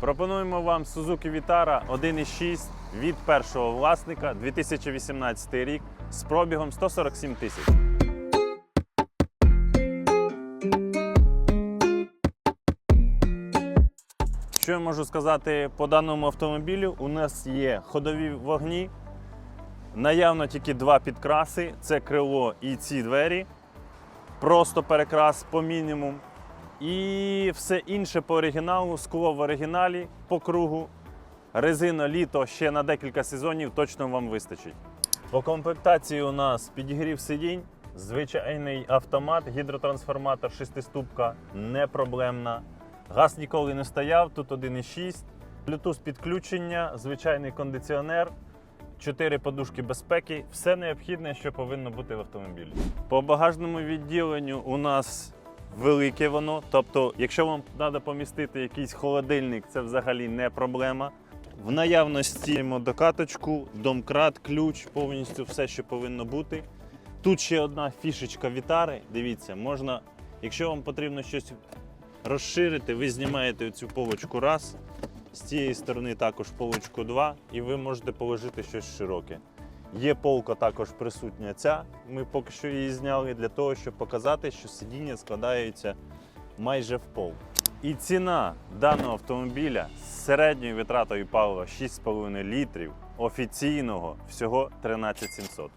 Пропонуємо вам Suzuki Vitara 1.6 від першого власника 2018 рік з пробігом 147 тисяч. Що я можу сказати по даному автомобілю? У нас є ходові вогні, наявно тільки два підкраси: це крило і ці двері. Просто перекрас по мінімум. І все інше по оригіналу, скло в оригіналі по кругу. Резина літо ще на декілька сезонів точно вам вистачить. По комплектації у нас підігрів сидінь, звичайний автомат, гідротрансформатор, шестиступка, не проблемна. Газ ніколи не стояв, тут 1,6. Bluetooth підключення, звичайний кондиціонер, 4 подушки безпеки, все необхідне, що повинно бути в автомобілі. По багажному відділенню у нас велике воно. Тобто, якщо вам треба помістити якийсь холодильник, це взагалі не проблема. В наявності маємо докаточку, домкрат, ключ, повністю все, що повинно бути. Тут ще одна фішечка Вітари. Дивіться, можна, якщо вам потрібно щось розширити, ви знімаєте цю полочку раз. З цієї сторони також полочку 2, і ви можете положити щось широке. Є полка також присутня ця. Ми поки що її зняли для того, щоб показати, що сидіння складається майже в пол. І ціна даного автомобіля з середньою витратою палива 6,5 літрів офіційного всього 13 700.